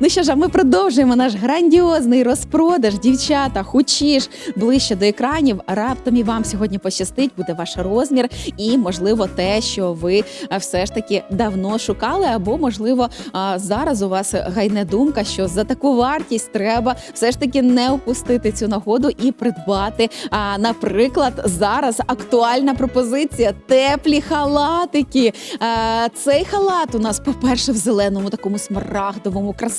Ну що ж, а ми продовжуємо наш грандіозний розпродаж. Дівчата, хочеш ближче до екранів. Раптом і вам сьогодні пощастить, буде ваш розмір, і можливо те, що ви все ж таки давно шукали, або можливо зараз у вас гайне думка, що за таку вартість треба все ж таки не опустити цю нагоду і придбати. А, наприклад, зараз актуальна пропозиція теплі халатики. Цей халат у нас, по-перше, в зеленому такому смарагдовому, красивому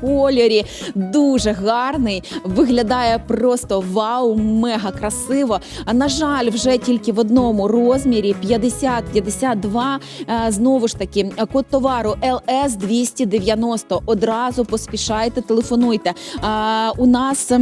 кольорі. Дуже гарний. Виглядає просто вау, мега красиво. А на жаль, вже тільки в одному розмірі 50-52. Е, Знову ж таки, код товару LS 290. Одразу поспішайте, телефонуйте. У нас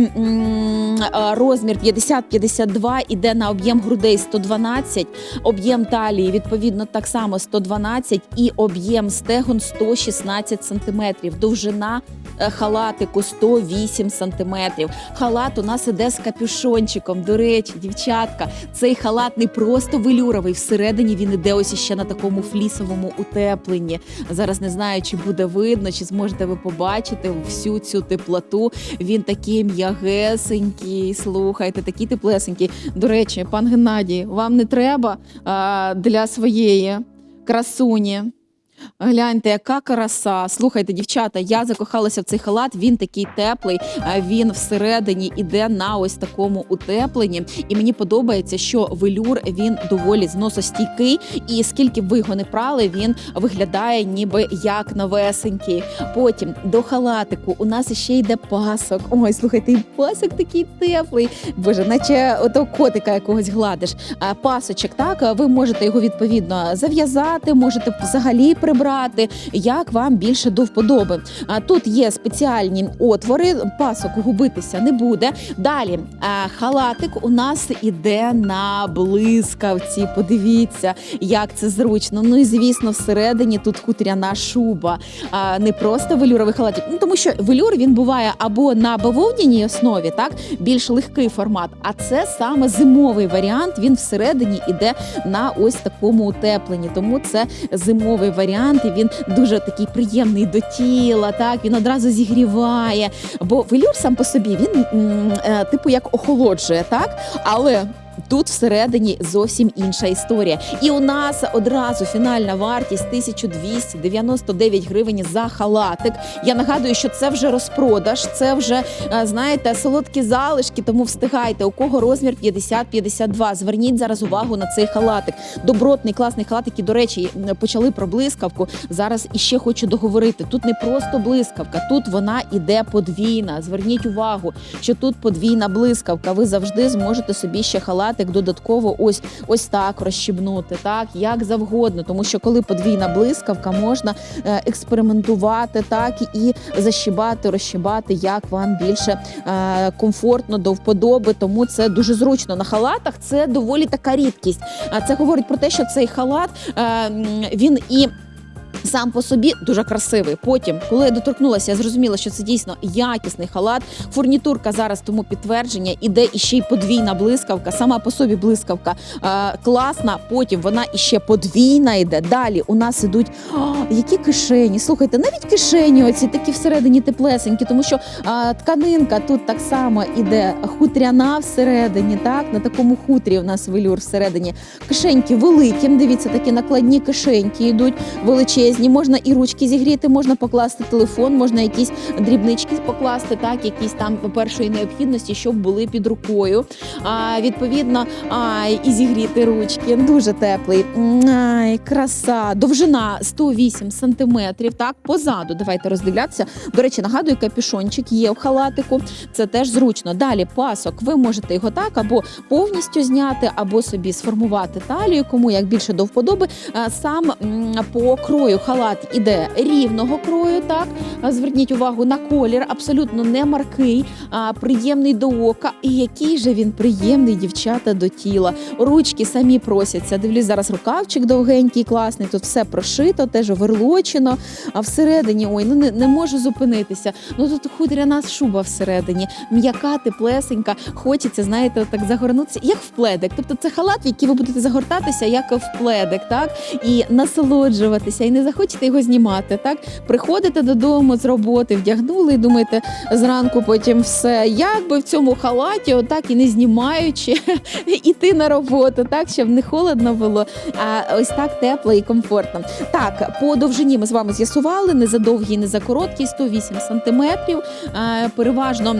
розмір 50-52 іде на об'єм грудей 112, об'єм талії відповідно так само 112 і об'єм стегон 116 сантиметрів. Довжина е, халатику 108 сантиметрів. Халат у нас іде з капюшончиком. До речі, дівчатка, цей халат не просто велюровий. Всередині він іде ось іще на такому флісовому утепленні. Зараз не знаю, чи буде видно, чи зможете ви побачити всю цю теплоту. Він такий м'ягесенький. Слухайте, такий теплесенький. До речі, пан Геннадій, вам не треба а, для своєї красуні. Гляньте, яка краса. Слухайте, дівчата, я закохалася в цей халат. Він такий теплий. Він всередині іде на ось такому утепленні. І мені подобається, що велюр він доволі зносостійкий. І скільки б ви його не прали, він виглядає ніби як новесенький. Потім до халатику у нас ще йде пасок. Ой, слухайте, і пасок такий теплий. Боже, наче ото котика якогось гладиш. Пасочок, так ви можете його відповідно зав'язати, можете взагалі прибрати, як вам більше до вподоби. Тут є спеціальні отвори, пасок губитися не буде. Далі халатик у нас іде на блискавці. Подивіться, як це зручно. Ну і звісно, всередині тут хутряна шуба. Не просто велюровий халатик. Ну тому що велюр він буває або на бавовняній основі, так більш легкий формат. А це саме зимовий варіант. Він всередині іде на ось такому утепленні. Тому це зимовий варіант. І він дуже такий приємний до тіла. Так він одразу зігріває. Бо велюр сам по собі він е, типу як охолоджує, так але. Тут всередині зовсім інша історія. І у нас одразу фінальна вартість 1299 гривень за халатик. Я нагадую, що це вже розпродаж, це вже е, знаєте солодкі залишки, тому встигайте. У кого розмір 50-52. Зверніть зараз увагу на цей халатик. Добротний класний халатик. І, до речі, почали про блискавку. Зараз іще хочу договорити. Тут не просто блискавка, тут вона іде подвійна. Зверніть увагу, що тут подвійна блискавка. Ви завжди зможете собі ще халатик додатково ось ось так розщібнути, так як завгодно. Тому що коли подвійна блискавка, можна е, експериментувати, так і защібати, розщібати, як вам більше е, комфортно до вподоби. Тому це дуже зручно. На халатах це доволі така рідкість. А це говорить про те, що цей халат е, він і. Сам по собі дуже красивий. Потім, коли я доторкнулася, я зрозуміла, що це дійсно якісний халат. Фурнітурка зараз тому підтвердження. Іде іще й подвійна блискавка. Сама по собі блискавка е, класна. Потім вона іще подвійна йде. Далі у нас ідуть о, які кишені. Слухайте, навіть кишені оці такі всередині теплесенькі, тому що е, тканинка тут так само іде хутряна всередині. Так на такому хутрі у нас велюр всередині. Кишеньки великі. Дивіться, такі накладні кишеньки йдуть величезні. Можна і ручки зігріти, можна покласти телефон, можна якісь дрібнички покласти, так, якісь там першої необхідності, щоб були під рукою. А, відповідно, а, і зігріти ручки. Дуже теплий. Ай, краса. Довжина 108 сантиметрів. Так, позаду. Давайте роздивлятися. До речі, нагадую, капюшончик є в халатику. Це теж зручно. Далі пасок. Ви можете його так або повністю зняти, або собі сформувати талію, кому як більше до вподоби. Сам по крою халат іде рівного крою. Так зверніть увагу на колір, абсолютно не маркий, а приємний до ока. І який же він приємний, дівчата, до тіла. Ручки самі просяться. Дивлюсь, зараз рукавчик довгенький, класний. Тут все прошито, теж оверлочено. А всередині, ой, ну не, не можу зупинитися. Ну тут худряна шуба всередині, м'яка, теплесенька. Хочеться, знаєте, так загорнутися, як в пледик. Тобто це халат, в який ви будете загортатися, як в пледик, так і насолоджуватися, і не хочете його знімати. Так приходите додому з роботи, вдягнули і думаєте зранку, потім все. Як би в цьому халаті, отак і не знімаючи, іти на роботу, так щоб не холодно було, а ось так тепло і комфортно. Так, по довжині ми з вами з'ясували не за довгий, не за короткий, 108 сантиметрів. Переважно.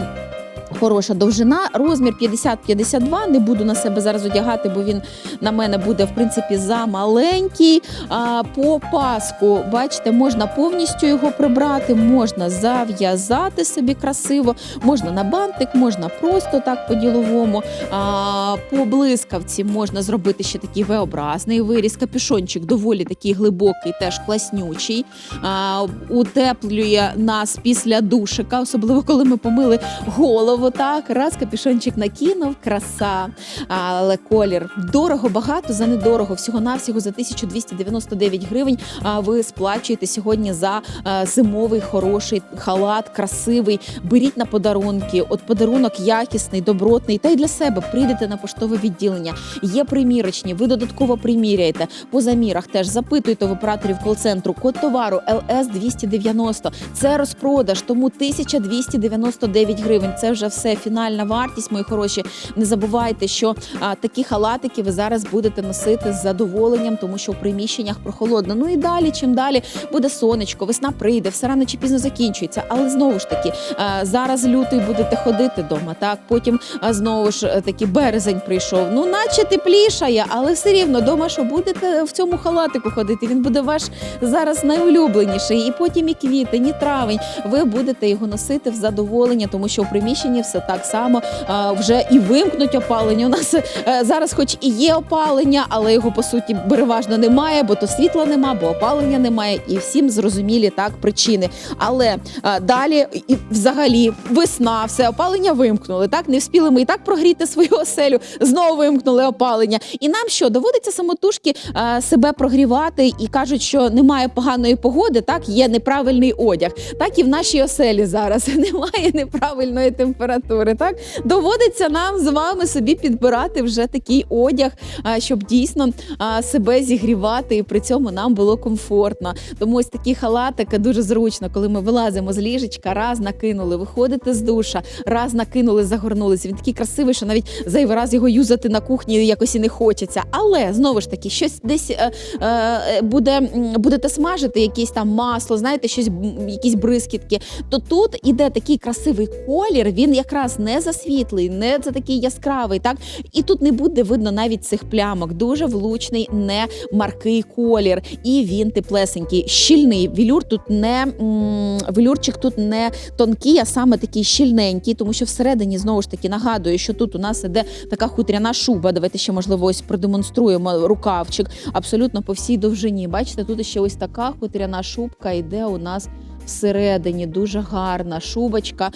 Хороша довжина, розмір 50-52. Не буду на себе зараз одягати, бо він на мене буде в принципі замаленький. А, по паску, бачите, можна повністю його прибрати, можна зав'язати собі красиво, можна на бантик, можна просто так по-діловому. А, по блискавці можна зробити ще такий V-образний виріз. Капюшончик доволі такий глибокий, теж класнючий. А, утеплює нас після душика, особливо коли ми помили голову. Так, раз капюшончик накинув, краса. Але колір дорого, багато за недорого. Всього навсього за 1299 гривень. А ви сплачуєте сьогодні за е, зимовий хороший халат, красивий. Беріть на подарунки. От подарунок якісний, добротний. Та й для себе прийдете на поштове відділення. Є примірочні, ви додатково приміряєте. По замірах теж запитуйте в операторів кол-центру. Код товару ЛС 290. Це розпродаж, тому 1299 гривень. Це вже фінальна вартість, мої хороші. Не забувайте, що а, такі халатики ви зараз будете носити з задоволенням, тому що в приміщеннях прохолодно. Ну і далі, чим далі буде сонечко, весна прийде, все рано чи пізно закінчується. Але знову ж таки, а, зараз лютий будете ходити вдома. Так, потім а, знову ж е, таки березень прийшов. Ну, наче теплішає, але все рівно дома, що будете в цьому халатику ходити. Він буде ваш зараз найулюбленіший. І потім і квітень, і травень. Ви будете його носити в задоволення, тому що в приміщенні все так само вже і вимкнуть опалення. У нас е, зараз, хоч і є опалення, але його по суті переважно немає, бо то світла нема, бо опалення немає, і всім зрозумілі так причини. Але далі і взагалі весна, все опалення вимкнули. Так не вспіли ми і так прогріти свою оселю, знову вимкнули опалення. І нам що доводиться самотужки себе прогрівати і кажуть, що немає поганої погоди, так є неправильний одяг. Так і в нашій оселі зараз немає неправильної температури. Так доводиться нам з вами собі підбирати вже такий одяг, щоб дійсно себе зігрівати, і при цьому нам було комфортно. Тому ось такий халатик дуже зручно, коли ми вилазимо з ліжечка, раз накинули, виходите з душа, раз накинули, загорнулися. Він такий красивий, що навіть зайвий раз його юзати на кухні якось і не хочеться. Але знову ж таки, щось десь е, е, буде будете смажити якесь там масло, знаєте, щось якісь бризкітки. То тут іде такий красивий колір. Він якраз не засвітлий, не це такий яскравий. Так і тут не буде видно навіть цих плямок. Дуже влучний, не маркий колір, і він теплесенький, щільний. Вілюр тут не велюрчик тут не тонкий, а саме такий щільненький, тому що всередині знову ж таки нагадую, що тут у нас іде така хутряна шуба. Давайте ще можливо ось продемонструємо рукавчик абсолютно по всій довжині. Бачите, тут ще ось така хутряна шубка йде у нас. Всередині дуже гарна шубочка,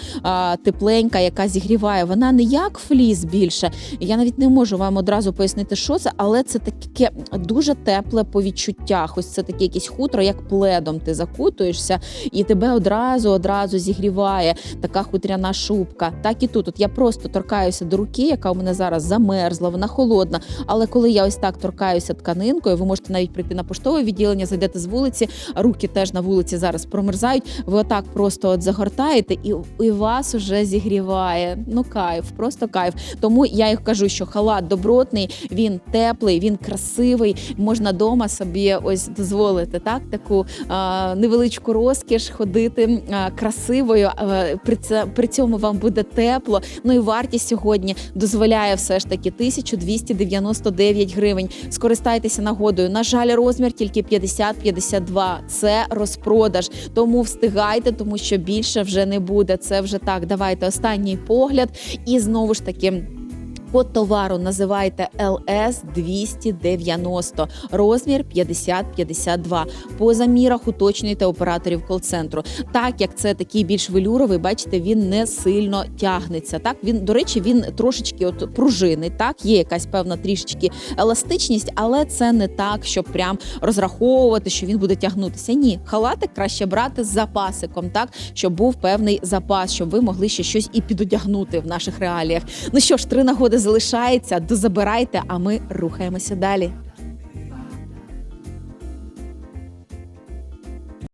тепленька, яка зігріває. Вона не як фліс більше. Я навіть не можу вам одразу пояснити, що це, але це таке дуже тепле по відчуттях. Ось це таке якесь хутро, як пледом. Ти закутуєшся, і тебе одразу одразу зігріває така хутряна шубка. Так і тут. От я просто торкаюся до руки, яка у мене зараз замерзла, вона холодна. Але коли я ось так торкаюся тканинкою, ви можете навіть прийти на поштове відділення, зайдете з вулиці, руки теж на вулиці зараз промерзають. Ви отак просто от загортаєте, і, і вас уже зігріває. Ну кайф, просто кайф. Тому я їх кажу, що халат добротний, він теплий, він красивий. Можна дома собі ось дозволити так таку а, невеличку розкіш ходити а, красивою. А, при, це, при цьому вам буде тепло. Ну і вартість сьогодні дозволяє все ж таки 1299 гривень. Скористайтеся нагодою. На жаль, розмір тільки 50-52. Це розпродаж. Тому встигайте, тому що більше вже не буде. Це вже так. Давайте останній погляд, і знову ж таки. Код товару називайте LS 290, розмір 50-52. По замірах уточнюйте операторів кол-центру. Так як це такий більш велюровий, бачите, він не сильно тягнеться. Так він, до речі, він трошечки от пружинний. Так, є якась певна трішечки еластичність, але це не так, щоб прям розраховувати, що він буде тягнутися. Ні, халатик краще брати з запасиком, так щоб був певний запас, щоб ви могли ще щось і підодягнути в наших реаліях. Ну що ж, три нагоди залишається. Дозабирайте, а ми рухаємося далі.